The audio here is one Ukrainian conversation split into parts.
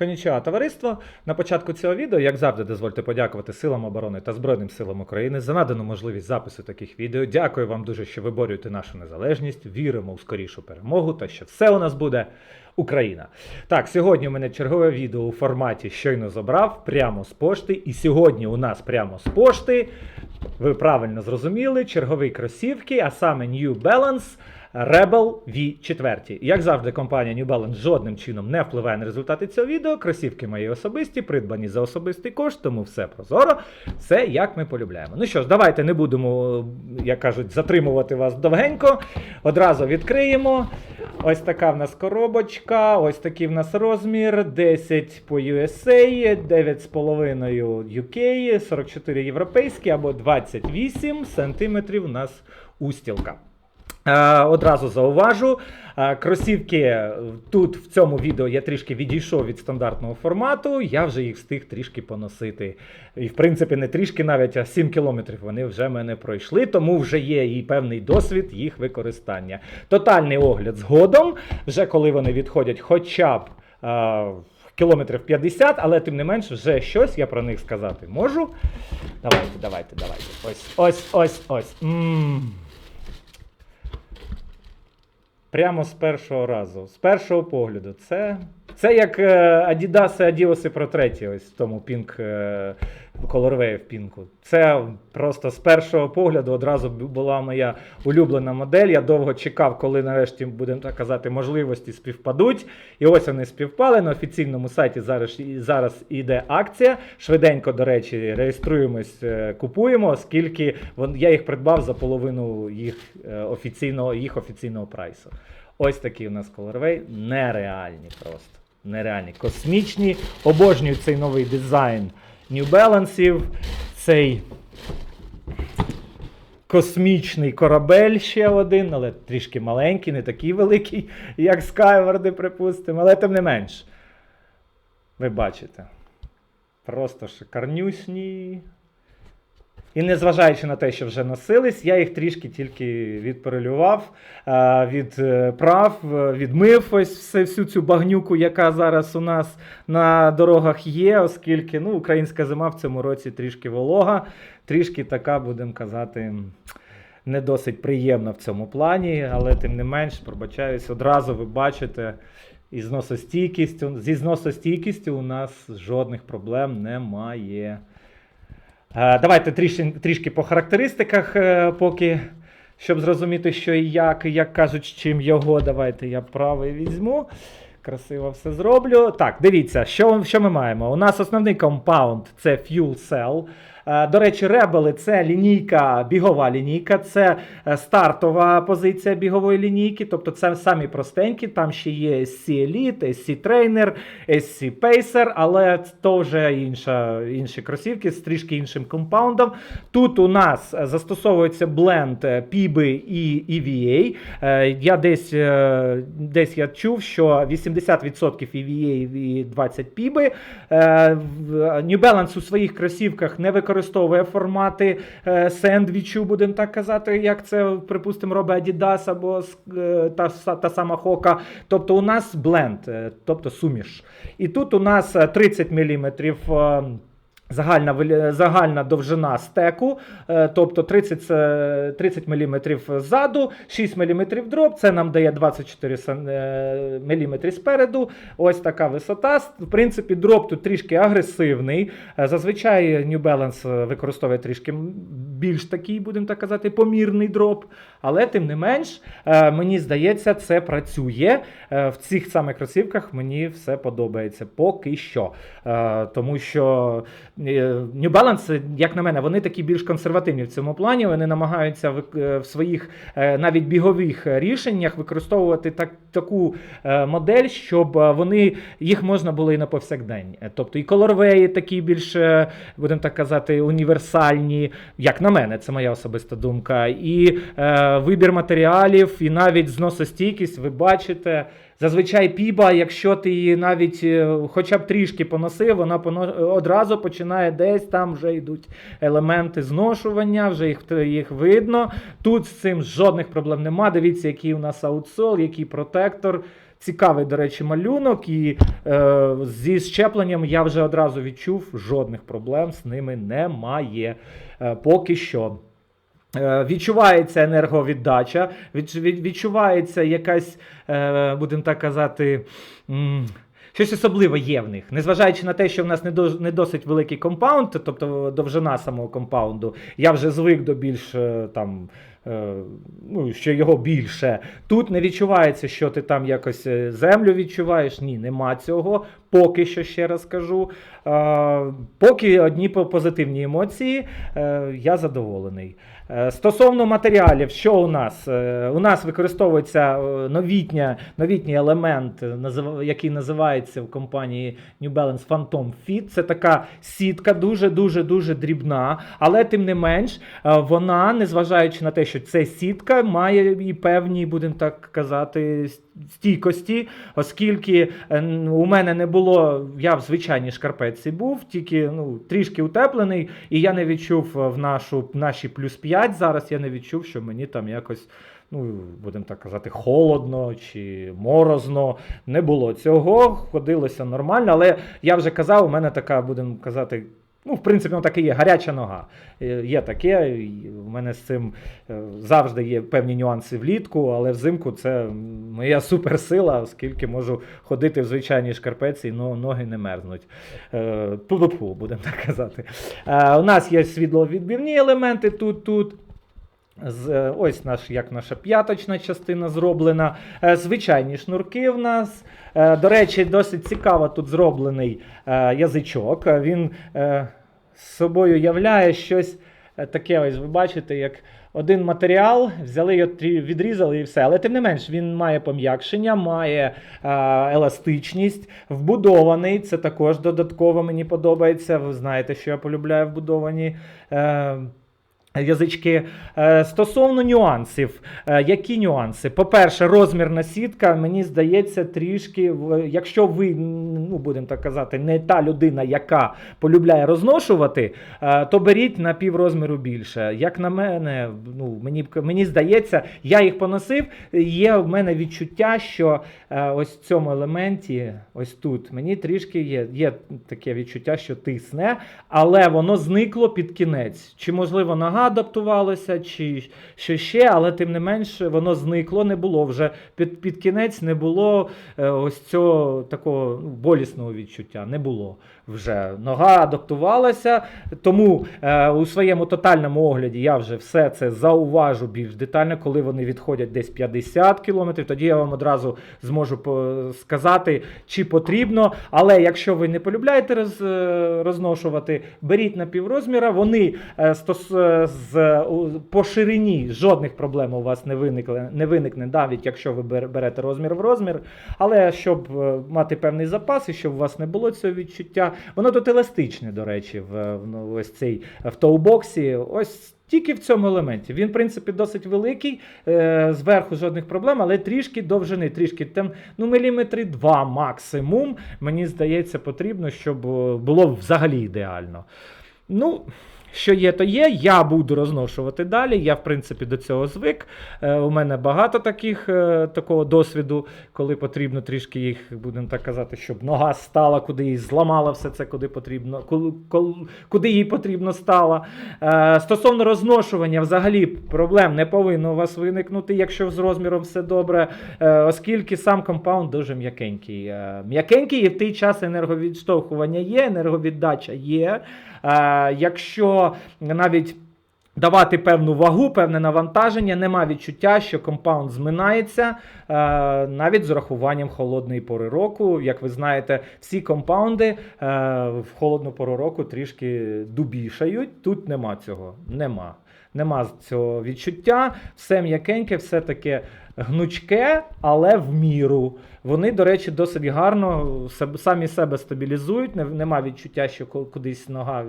Конічого товариство. На початку цього відео, як завжди, дозвольте подякувати силам оборони та Збройним силам України за надану можливість запису таких відео. Дякую вам дуже, що ви борюєте нашу незалежність. Віримо у скорішу перемогу та що все у нас буде Україна. Так, сьогодні у мене чергове відео у форматі щойно забрав прямо з пошти. І сьогодні у нас прямо з пошти. Ви правильно зрозуміли, чергові кросівки, а саме New Balance Rebel V4. Як завжди, компанія New Balance жодним чином не впливає на результати цього відео. Кросівки мої особисті, придбані за особистий кошт, тому все прозоро, все як ми полюбляємо. Ну що ж, давайте не будемо, як кажуть, затримувати вас довгенько. Одразу відкриємо. Ось така в нас коробочка, ось такий в нас розмір, 10 по USA, 9,5 UK, 44 європейські або 28 сантиметрів у нас устілка. Е, Одразу зауважу, е, кросівки тут в цьому відео я трішки відійшов від стандартного формату, я вже їх встиг трішки поносити. І в принципі не трішки навіть, а 7 кілометрів вони вже мене пройшли, тому вже є і певний досвід їх використання. Тотальний огляд згодом, вже коли вони відходять хоча б. е, Кілометрів 50, але тим не менш, вже щось я про них сказати можу. Давайте, давайте, давайте. Ось, ось, ось, ось. м Прямо з першого разу, з першого погляду. Це, це як е, Adidas і Adios Pro 3, ось в тому пінк Colorway в пінку. Це просто з першого погляду одразу була моя улюблена модель. Я довго чекав, коли нарешті, будемо так казати, можливості співпадуть. І ось вони співпали. На офіційному сайті зараз, зараз іде акція. Швиденько, до речі, реєструємось, е, купуємо, оскільки я їх придбав за половину їх е, офіційного, їх офіційного прайсу. Ось такі у нас Colorway. Нереальні просто. Нереальні. Космічні. Обожнюю цей новий дизайн New Balance. Цей космічний корабель ще один, але трішки маленький, не такий великий, як Skyward, припустимо, але тим не менш. Ви бачите. Просто шикарнюсні. І незважаючи на те, що вже носились, я їх трішки тільки відперелював, е, відправ, е, відмив ось всю цю багнюку, яка зараз у нас на дорогах є, оскільки ну, українська зима в цьому році трішки волога, трішки така, будемо казати, не досить приємна в цьому плані, але тим не менш, пробачаюсь, одразу ви бачите. І зносостійкістю, зі зносостійкістю у нас жодних проблем немає. Е, Давайте трішки, трішки по характеристиках, е, поки, щоб зрозуміти, що і як, як кажуть, чим його. Давайте я правий візьму. Красиво все зроблю. Так, дивіться, що, що ми маємо? У нас основний компаунд це Fuel Cell. Е, До речі, ребели це лінійка, бігова лінійка, це е, стартова позиція бігової лінійки, тобто це самі простенькі. Там ще є SC Elite, SC Trainer, SC Pacer, але то вже інша, інші кросівки з трішки іншим компаундом. Тут у нас застосовується бленд е, PIB і EVA. Я десь, десь я чув, що 80% EVA і 20 PIB. New Balance у своїх кросівках не використовує формати е, сендвічу, будемо так казати, як це, припустимо, робить Adidas або е, та, та сама Хока. Тобто у нас бленд, е, тобто суміш. І тут у нас е, 30 мм. Загальна, загальна довжина стеку, е, тобто 30, е, 30 мм ззаду, 6 мм дроб, це нам дає 24 мм спереду. Ось така висота. В принципі, дроб тут трішки агресивний. Е, Зазвичай New Balance е, використовує трішки більш такий, будемо так казати, помірний дроб. Але тим не менш, е, мені здається, це працює. Е, В цих самих кросівках мені все подобається поки що. Е, Тому що е, New Balance, як на мене, вони такі більш консервативні в цьому плані. Вони намагаються е, в своїх е, навіть бігових рішеннях використовувати так, таку е, модель, щоб е, вони їх можна було і на повсякдень. Е, Тобто і колорвеї такі більш, е, будемо так казати, універсальні, як на мене, це моя особиста думка. І е, вибір матеріалів, і навіть зносостійкість, ви бачите. Зазвичай піба, якщо ти її навіть е, хоча б трішки поносив, вона одразу починає десь там вже йдуть елементи зношування, вже їх, їх видно. Тут з цим жодних проблем нема. Дивіться, який у нас аутсол, який протектор. цікавий, до речі, малюнок, і е, зі щепленням я вже одразу відчув, жодних проблем з ними немає. Е, поки що. Е, Відчувається енерговіддача, від, від- відчувається якась, е, будемо так казати, щось особливе є в них. Незважаючи на те, що в нас не, до, не досить великий компаунд, тобто довжина самого компаунду, я вже звик до більш е, там. е, Ну, що його більше. Тут не відчувається, що ти там якось е, землю відчуваєш. Ні, нема цього. Поки що ще раз кажу. Поки одні позитивні емоції, я задоволений. Е, Стосовно матеріалів, що у нас? Е, У нас використовується е, новітня, новітній елемент, який називається в компанії New Balance Phantom Fit. Це така сітка, дуже-дуже дуже дрібна, але тим не менш, вона, незважаючи на те, що це сітка, має і певні, будемо так казати, стійкості, оскільки е, у мене не було, я в звичайній шкарпетці був, тільки ну, трішки утеплений, і я не відчув е, в нашу, наші плюс 5 зараз, я не відчув, що мені там якось. Ну, будемо так казати, холодно чи морозно. Не було цього, ходилося нормально, але я вже казав, у мене така, будемо казати, ну, в принципі, ну, так і є гаряча нога. Е, Є таке, у мене з цим е, завжди є певні нюанси влітку, але взимку це моя суперсила, оскільки можу ходити в звичайній шкарпеці, і ноги не мерзнуть. Е, Ту-ту-ту, будемо так казати. У нас є світловідбивні елементи тут, тут. З, ось наш, як наша п'яточна частина зроблена. Звичайні шнурки в нас. До речі, досить цікаво тут зроблений язичок. Він собою являє щось е, таке, ось ви бачите, як один матеріал, взяли його відрізали і все. Але тим не менш, він має пом'якшення, має е, еластичність, вбудований. Це також додатково мені подобається. Ви знаєте, що я полюбляю вбудовані. Е, Язички. Е, Стосовно нюансів, Е, які нюанси? По-перше, розмірна сітка, мені здається, трішки, якщо ви, ну будемо так казати, не та людина, яка полюбляє розношувати, е, то беріть на піврозміру більше. Як на мене, ну мені мені здається, я їх поносив. Є в мене відчуття, що ось в цьому елементі, ось тут, мені трішки є, є таке відчуття, що тисне, але воно зникло під кінець. Чи можливо нога адаптувалася, чи що ще, але тим не менш воно зникло, не було вже під, під кінець, не було е, ось цього такого ну, болісного відчуття. Не було вже. Нога адаптувалася, тому е, у своєму тотальному огляді я вже все це зауважу більш детально, коли вони відходять десь 50 кілометрів. Тоді я вам одразу зможу по- сказати, чи потрібно. Але якщо ви не полюбляєте роз, е, розношувати, беріть на піврозміра. Вони е, стос, е, з, у- по ширині жодних проблем у вас не виникне, не виникне, навіть якщо ви берете розмір в розмір. Але щоб е, мати певний запас і щоб у вас не було цього відчуття, воно тут еластичне, до речі, в, в ну, ось цей в тоубоксі. Ось. Тільки в цьому елементі. Він, в принципі, досить великий, е, зверху жодних проблем, але трішки довжини, трішки там, ну, міліметри два максимум. Мені здається, потрібно, щоб е, було взагалі ідеально. Ну, що є, то є. Я буду розношувати далі. Я, в принципі, до цього звик. Е, у мене багато таких, е, такого досвіду, коли потрібно трішки їх, будемо так казати, щоб нога стала, куди їй зламала все це, куди потрібно, коли, куди їй потрібно стала. Е, стосовно розношування, взагалі проблем не повинно у вас виникнути, якщо з розміром все добре, е, оскільки сам компаунд дуже м'якенький. Е, м'якенький і в той час енерговідштовхування є, енерговіддача є. Е, якщо навіть давати певну вагу, певне навантаження, нема відчуття, що компаунд зминається е, навіть з урахуванням холодної пори року. Як ви знаєте, всі компаунди е, в холодну пору року трішки дубішають. Тут нема цього. Нема. Нема цього відчуття, все м'якеньке, все таке гнучке, але в міру. Вони, до речі, досить гарно самі себе стабілізують. не- Нема відчуття, що кудись нога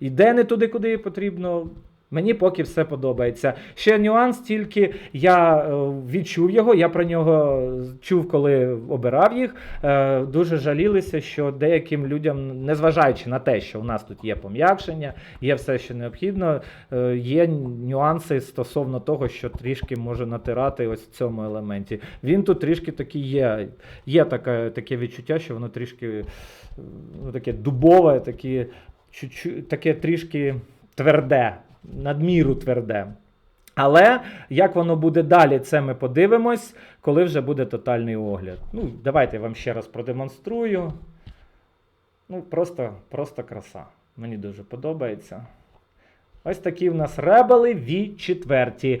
йде не туди, куди потрібно. Мені поки все подобається. Ще нюанс, тільки я е, відчув його, я про нього чув, коли обирав їх. Е, Дуже жалілися, що деяким людям, незважаючи на те, що у нас тут є пом'якшення, є все, що необхідно, е, є нюанси стосовно того, що трішки може натирати ось в цьому елементі. Він тут трішки такий є. Є таке, таке відчуття, що воно трішки ну, таке дубове, таке, таке трішки тверде, надміру тверде. Але як воно буде далі, це ми подивимось, коли вже буде тотальний огляд. Ну, давайте я вам ще раз продемонструю. Ну, просто, просто краса. Мені дуже подобається. Ось такі в нас ребели V4.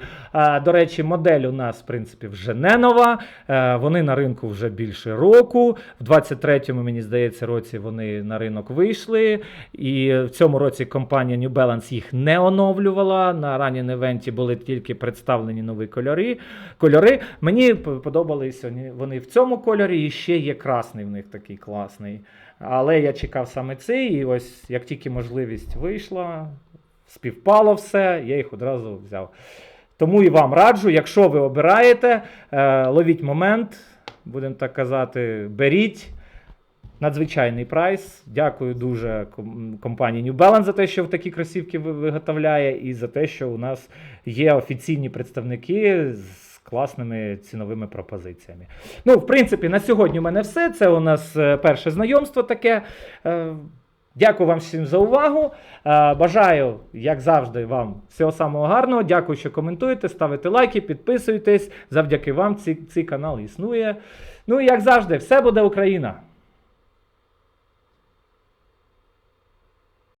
До речі, модель у нас, в принципі, вже не нова. Е, вони на ринку вже більше року. В 23-му, мені здається, році вони на ринок вийшли. І в цьому році компанія New Balance їх не оновлювала. На ранній івенті були тільки представлені нові кольори. кольори. Мені подобалися вони в цьому кольорі, і ще є красний в них такий класний. Але я чекав саме цей, і ось як тільки можливість вийшла, співпало все, я їх одразу взяв. Тому і вам раджу, якщо ви обираєте, е, ловіть момент, будемо так казати, беріть. Надзвичайний прайс. Дякую дуже компанії New Balance за те, що такі кросівки виготовляє, і за те, що у нас є офіційні представники з класними ціновими пропозиціями. Ну, в принципі, на сьогодні у мене все. Це у нас е, перше знайомство таке. Дякую вам всім за увагу. Е, Бажаю, як завжди, вам всього самого гарного. Дякую, що коментуєте, ставите лайки, підписуєтесь. Завдяки вам цей, цей канал існує. Ну і як завжди, все буде Україна!